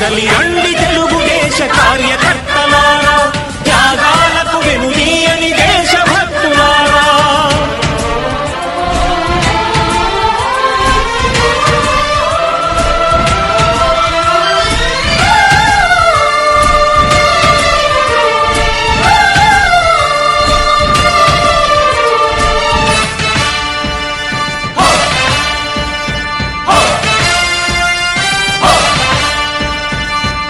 కదలి అండి తెలుగు